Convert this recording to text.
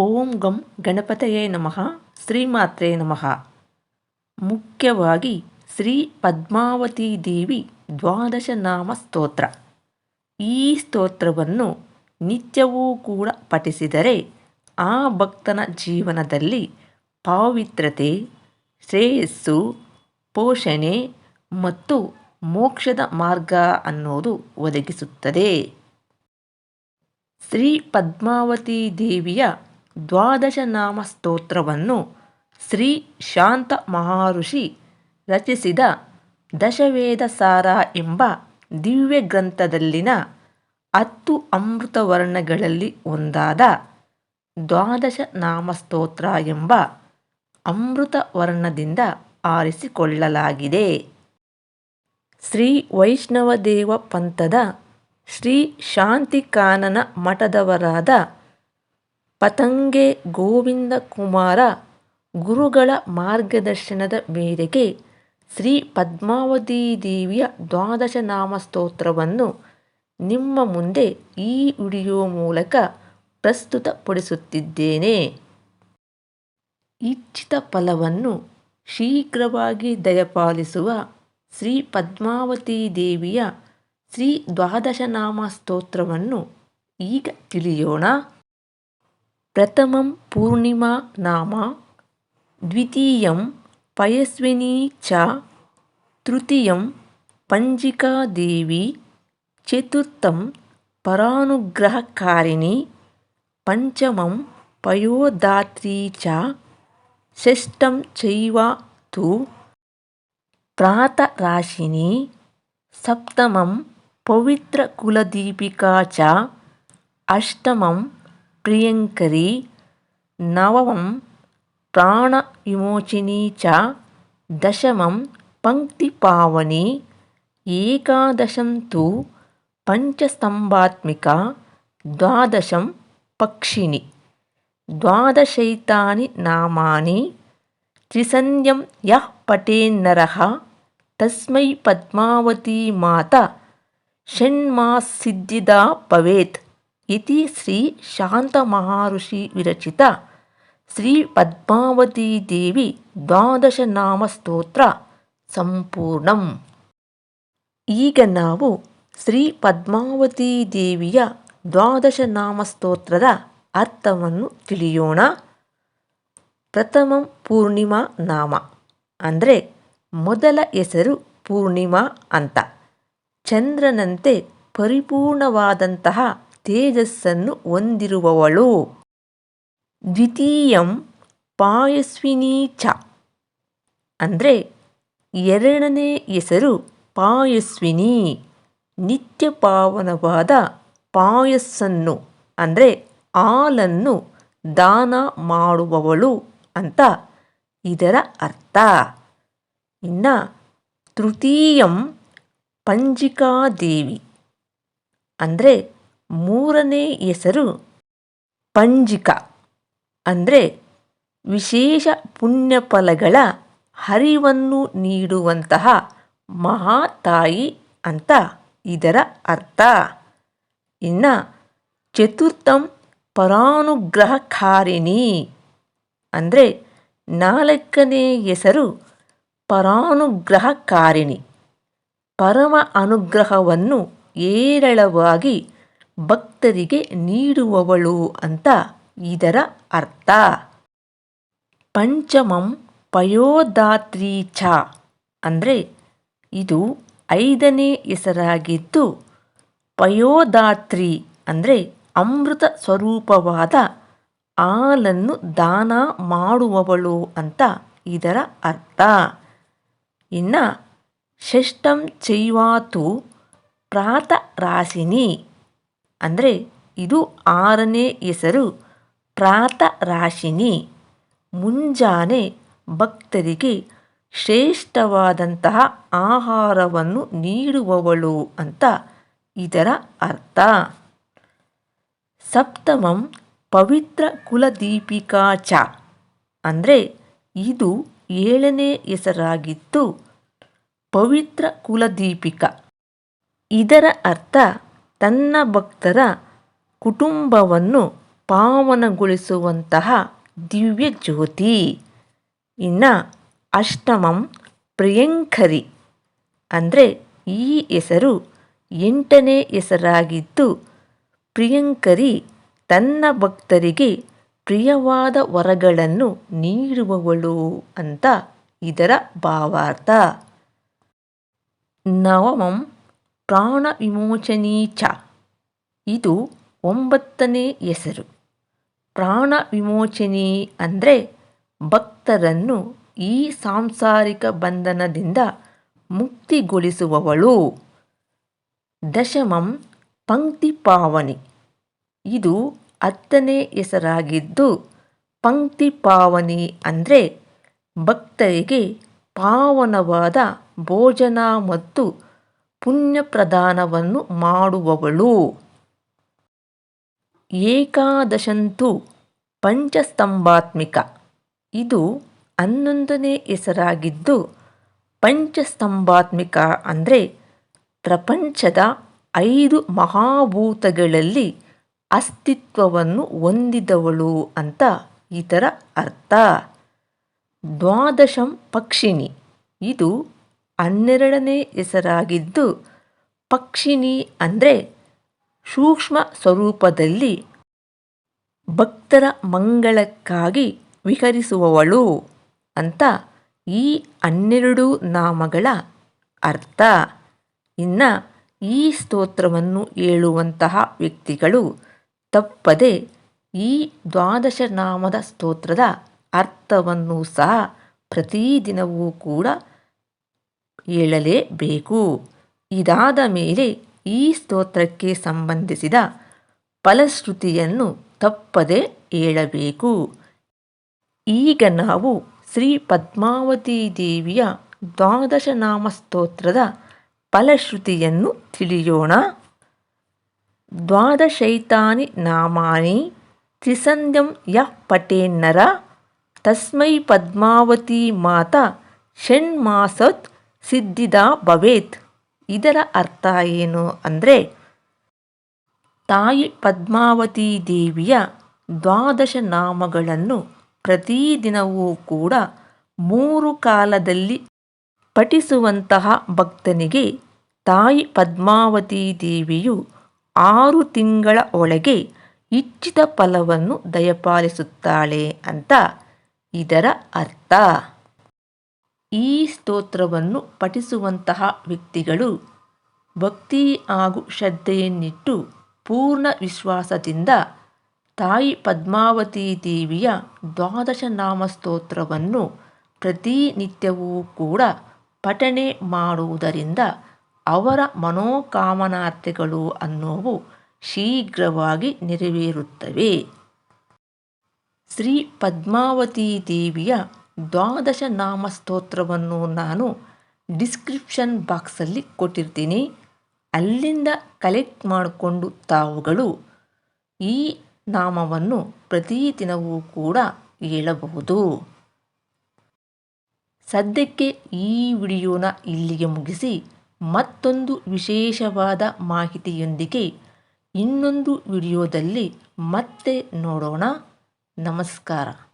ಓಂ ಗಂ ಗಣಪತಯೇ ನಮಃ, ಶ್ರೀಮಾತ್ರೇ ನಮಃ. ಮುಖ್ಯವಾಗಿ ಶ್ರೀ ಪದ್ಮಾವತಿ ದೇವಿ ದ್ವಾದಶ ನಾಮ ಸ್ತೋತ್ರ. ಈ ಸ್ತೋತ್ರವನ್ನು ನಿತ್ಯವೂ ಕೂಡ ಪಠಿಸಿದರೆ ಆ ಭಕ್ತನ ಜೀವನದಲ್ಲಿ ಪಾವಿತ್ರತೆ ಶ್ರೇಯಸ್ಸು, ಪೋಷಣೆ ಮತ್ತು ಮೋಕ್ಷದ ಮಾರ್ಗ ಅನ್ನೋದು ಒದಗಿಸುತ್ತದೆ. ಶ್ರೀ ಪದ್ಮಾವತಿ ದೇವಿಯ ದ್ವಾದಶ ನಾಮ ಸ್ತೋತ್ರವನ್ನು ಶ್ರೀ ಶಾಂತ ಮಹಾಋಷಿ ರಚಿಸಿದ ದಶವೇದ ಸಾರ ಎಂಬ ದಿವ್ಯ ಗ್ರಂಥದಲ್ಲಿನ ಹತ್ತು ಅಮೃತ ವರ್ಣಗಳಲ್ಲಿ ಒಂದಾದ ದ್ವಾದಶ ನಾಮಸ್ತೋತ್ರ ಎಂಬ ಅಮೃತ ವರ್ಣದಿಂದ ಆರಿಸಿಕೊಳ್ಳಲಾಗಿದೆ. ಶ್ರೀ ವೈಷ್ಣವದೇವ ಪಂಥದ ಶ್ರೀ ಶಾಂತಿಕಾನನ ಮಠದವರಾದ ಪತಂಗೆ ಗೋವಿಂದ ಕುಮಾರ ಗುರುಗಳ ಮಾರ್ಗದರ್ಶನದ ಮೇರೆಗೆ ಶ್ರೀ ಪದ್ಮಾವತಿ ದೇವಿಯ ದ್ವಾದಶ ನಾಮ ಸ್ತೋತ್ರವನ್ನು ನಿಮ್ಮ ಮುಂದೆ ಈ ವಿಡಿಯೋ ಮೂಲಕ ಪ್ರಸ್ತುತಪಡಿಸುತ್ತಿದ್ದೇನೆ. ಇಚ್ಛಿತ ಫಲವನ್ನು ಶೀಘ್ರವಾಗಿ ದಯಪಾಲಿಸುವ ಶ್ರೀ ಪದ್ಮಾವತಿ ದೇವಿಯ ಶ್ರೀ ದ್ವಾದಶನಾಮ ಸ್ತೋತ್ರವನ್ನು ಈಗ ತಿಳಿಯೋಣ. ಪ್ರಥಮಂ ಪೂರ್ಣಿಮಾ ನಾಮ ದ್ವಿತೀಯಂ ಪಯಸ್ವಿನಿ ಚ ತೃತೀಯಂ ಪಂಜಿಕಾ ದೇವಿ ಚತುರ್ಥಂ ಪರಾನುಗ್ರಹಕಾರಿಣಿ ಪಂಚಮಂ ಪಯೋದಾತ್ರಿ ಚ ಷಷ್ಠಂ ಚೈವ ತು ಪ್ರಾತರಾಶಿನಿ ಸಪ್ತಮಂ ಪವಿತ್ರಕುಲದೀಪಿಕಾ ಚ प्रियङ्करी नवमं प्राणविमोचिनी च दशमं पङ्क्तिपावनी एकादशं तु पञ्चस्तम्भात्मिका द्वादशं पक्षिणी। द्वादशैतानि नामानि त्रिसन्ध्यं यः पठेन्नरः तस्मै पद्मावती माता षण्मासिद्धिदा भवेत्। ಇತಿ ಶ್ರೀ ಶಾಂತ ಮಹಾಋಷಿ ವಿರಚಿತ ಶ್ರೀ ಪದ್ಮಾವತಿ ದೇವಿ ದ್ವಾದಶನಾಮ ಸ್ತೋತ್ರ ಸಂಪೂರ್ಣಂ. ಈಗ ನಾವು ಶ್ರೀ ಪದ್ಮಾವತಿ ದೇವಿಯ ದ್ವಾದಶನಾಮ ಸ್ತೋತ್ರದ ಅರ್ಥವನ್ನು ತಿಳಿಯೋಣ. ಪ್ರಥಮ ಪೂರ್ಣಿಮಾ ನಾಮ, ಅಂದರೆ ಮೊದಲ ಹೆಸರು ಪೂರ್ಣಿಮಾ ಅಂತ. ಚಂದ್ರನಂತೆ ಪರಿಪೂರ್ಣವಾದಂತಹ ತೇಜಸ್ಸನ್ನು ಹೊಂದಿರುವವಳು. ದ್ವಿತೀಯಂ ಪಾಯಸ್ವಿನಿ ಚ. ಅಂದರೆ ಎರಡನೇ ಹೆಸರು ಪಾಯಸ್ವಿನಿ. ನಿತ್ಯ ಪಾವನವಾದ ಪಾಯಸ್ಸನ್ನು, ಅಂದರೆ ಹಾಲನ್ನು ದಾನ ಮಾಡುವವಳು ಅಂತ ಇದರ ಅರ್ಥ. ಇನ್ನು ತೃತೀಯಂ ಪಂಜಿಕಾದೇವಿ, ಅಂದರೆ ಮೂರನೇ ಹೆಸರು ಪಂಜಿಕ. ಅಂದರೆ ವಿಶೇಷ ಪುಣ್ಯಫಲಗಳ ಹರಿವನ್ನು ನೀಡುವಂತಹ ಮಹಾತಾಯಿ ಅಂತ ಇದರ ಅರ್ಥ. ಇನ್ನು ಚತುರ್ಥಂ ಪರಾನುಗ್ರಹಕಾರಿಣಿ. ಅಂದರೆ ನಾಲ್ಕನೇ ಹೆಸರು ಪರಾನುಗ್ರಹಕಾರಿಣಿ. ಪರಮ ಅನುಗ್ರಹವನ್ನು ಏರಳವಾಗಿ ಭಕ್ತರಿಗೆ ನೀಡುವವಳು ಅಂತ ಇದರ ಅರ್ಥ. ಪಂಚಮಂ ಪಯೋದಾತ್ರಿ ಚ ಅಂದರೆ ಇದು ಐದನೇ ಹೆಸರಾಗಿದ್ದು ಪಯೋದಾತ್ರಿ ಅಂದರೆ ಅಮೃತ ಸ್ವರೂಪವಾದ ಹಾಲನ್ನು ದಾನ ಮಾಡುವವಳು ಅಂತ ಇದರ ಅರ್ಥ. ಇನ್ನು ಷಷ್ಠಂ ಚೈವಾತು ಪ್ರಾತರಾಶಿನಿ ಅಂದರೆ ಇದು ಆರನೇ ಹೆಸರು ಪ್ರಾತರಾಶಿನಿ ಮುಂಜಾನೆ ಭಕ್ತರಿಗೆ ಶ್ರೇಷ್ಠವಾದಂತಹ ಆಹಾರವನ್ನು ನೀಡುವವಳು ಅಂತ ಇದರ ಅರ್ಥ. ಸಪ್ತಮಂ ಪವಿತ್ರ ಕುಲದೀಪಿಕಾ ಚ ಅಂದರೆ ಇದು ಏಳನೇ ಹೆಸರಾಗಿತ್ತು ಪವಿತ್ರ ಕುಲದೀಪಿಕ. ಇದರ ಅರ್ಥ ತನ್ನ ಭಕ್ತರ ಕುಟುಂಬವನ್ನು ಪಾವನಗೊಳಿಸುವಂತಹ ದಿವ್ಯ ಜ್ಯೋತಿ. ಇನ್ನು ಅಷ್ಟಮಂ ಪ್ರಿಯಂಕರಿ ಅಂದರೆ ಈ ಹೆಸರು ಎಂಟನೇ ಹೆಸರಾಗಿದ್ದು, ಪ್ರಿಯಂಕರಿ ತನ್ನ ಭಕ್ತರಿಗೆ ಪ್ರಿಯವಾದ ವರಗಳನ್ನು ನೀಡುವವಳು ಅಂತ ಇದರ ಭಾವಾರ್ಥ. ನವಮಂ ಪ್ರಾಣ ವಿಮೋಚನೀ ಚ. ಇದು ಒಂಬತ್ತನೇ ಹೆಸರು. ಪ್ರಾಣ ವಿಮೋಚನೆ ಅಂದರೆ ಭಕ್ತರನ್ನು ಈ ಸಾಂಸಾರಿಕ ಬಂಧನದಿಂದ ಮುಕ್ತಿಗೊಳಿಸುವವಳು. ದಶಮಂ ಪಂಕ್ತಿ ಪಾವನಿ. ಇದು ಹತ್ತನೇ ಹೆಸರಾಗಿದ್ದು, ಪಂಕ್ತಿ ಪಾವನಿ ಅಂದರೆ ಭಕ್ತರಿಗೆ ಪಾವನವಾದ ಭೋಜನ ಮತ್ತು ಪುಣ್ಯ ಪ್ರದಾನವನ್ನು ಮಾಡುವವಳು. ಏಕಾದಶಂತು ಪಂಚಸ್ತಂಭಾತ್ಮಿಕ. ಇದು ಹನ್ನೊಂದನೇ ಹೆಸರಾಗಿದ್ದು, ಪಂಚಸ್ತಂಭಾತ್ಮಿಕ ಅಂದರೆ ಪ್ರಪಂಚದ ಐದು ಮಹಾಭೂತಗಳಲ್ಲಿ ಅಸ್ತಿತ್ವವನ್ನು ಹೊಂದಿದವಳು ಅಂತ ಇದರ ಅರ್ಥ. ದ್ವಾದಶಂ ಪಕ್ಷಿಣಿ. ಇದು ಹನ್ನೆರಡನೇ ಹೆಸರಾಗಿದ್ದು ಪಕ್ಷಿಣಿ ಅಂದರೆ ಸೂಕ್ಷ್ಮ ಸ್ವರೂಪದಲ್ಲಿ ಭಕ್ತರ ಮಂಗಳಕ್ಕಾಗಿ ವಿಹರಿಸುವವಳು ಅಂತ ಈ ಹನ್ನೆರಡು ನಾಮಗಳ ಅರ್ಥ. ಇನ್ನು ಈ ಸ್ತೋತ್ರವನ್ನು ಹೇಳುವಂತಹ ವ್ಯಕ್ತಿಗಳು ತಪ್ಪದೆ ಈ ದ್ವಾದಶ ನಾಮದ ಸ್ತೋತ್ರದ ಅರ್ಥವನ್ನು ಸಹ ಪ್ರತಿದಿನವೂ ಕೂಡ ಹೇಳಲೇಬೇಕು ಇದಾದ ಮೇಲೆ ಈ ಸ್ತೋತ್ರಕ್ಕೆ ಸಂಬಂಧಿಸಿದ ಫಲಶ್ರುತಿಯನ್ನು ತಪ್ಪದೆ ಹೇಳಬೇಕು. ಈಗ ನಾವು ಶ್ರೀ ಪದ್ಮಾವತಿ ದೇವಿಯ ದ್ವಾದಶ ನಾಮ ಸ್ತೋತ್ರದ ಫಲಶ್ರುತಿಯನ್ನು ತಿಳಿಯೋಣ. ದ್ವಾದಶೈತಾನಿ ನಾಮಾನಿ ತ್ರಿಸಂಧ್ಯಂ ಯ ಪಟೇನ್ನರ ತಸ್ಮೈ ಪದ್ಮಾವತಿ ಮಾತಾ ಷಣ್ಮಾಸತ್ ಸಿದ್ಧಿದ ಭವೇತ್. ಇದರ ಅರ್ಥ ಏನು ಅಂದರೆ, ತಾಯಿ ಪದ್ಮಾವತಿ ದೇವಿಯ ದ್ವಾದಶ ನಾಮಗಳನ್ನು ಪ್ರತಿದಿನವೂ ಕೂಡ ಮೂರು ಕಾಲದಲ್ಲಿ ಪಠಿಸುವಂತಹ ಭಕ್ತನಿಗೆ ತಾಯಿ ಪದ್ಮಾವತಿ ದೇವಿಯು ಆರು ತಿಂಗಳ ಒಳಗೆ ಇಚ್ಛಿತ ಫಲವನ್ನು ದಯಪಾಲಿಸುತ್ತಾಳೆ ಅಂತ ಇದರ ಅರ್ಥ. ಈ ಸ್ತೋತ್ರವನ್ನು ಪಠಿಸುವಂತಹ ವ್ಯಕ್ತಿಗಳು ಭಕ್ತಿ ಹಾಗೂ ಶ್ರದ್ಧೆಯನ್ನಿಟ್ಟು ಪೂರ್ಣ ವಿಶ್ವಾಸದಿಂದ ತಾಯಿ ಪದ್ಮಾವತಿ ದೇವಿಯ ದ್ವಾದಶ ನಾಮ ಸ್ತೋತ್ರವನ್ನು ಪ್ರತಿನಿತ್ಯವೂ ಕೂಡ ಪಠಣೆ ಮಾಡುವುದರಿಂದ ಅವರ ಮನೋಕಾಮನಾರ್ಥಗಳು ಅನ್ನೋವು ಶೀಘ್ರವಾಗಿ ನೆರವೇರುತ್ತವೆ. ಶ್ರೀ ಪದ್ಮಾವತಿ ದೇವಿಯ ದ್ವಾದಶ ನಾಮ ಸ್ತೋತ್ರವನ್ನು ನಾನು ಡಿಸ್ಕ್ರಿಪ್ಷನ್ ಬಾಕ್ಸಲ್ಲಿ ಕೊಟ್ಟಿರ್ತೀನಿ. ಅಲ್ಲಿಂದ ಕಲೆಕ್ಟ್ ಮಾಡಿಕೊಂಡು ತಾವುಗಳು ಈ ನಾಮವನ್ನು ಪ್ರತಿದಿನವೂ ಕೂಡ ಹೇಳಬಹುದು. ಸದ್ಯಕ್ಕೆ ಈ ವಿಡಿಯೋನ ಇಲ್ಲಿಗೆ ಮುಗಿಸಿ ಮತ್ತೊಂದು ವಿಶೇಷವಾದ ಮಾಹಿತಿಯೊಂದಿಗೆ ಇನ್ನೊಂದು ವಿಡಿಯೋದಲ್ಲಿ ಮತ್ತೆ ನೋಡೋಣ. ನಮಸ್ಕಾರ.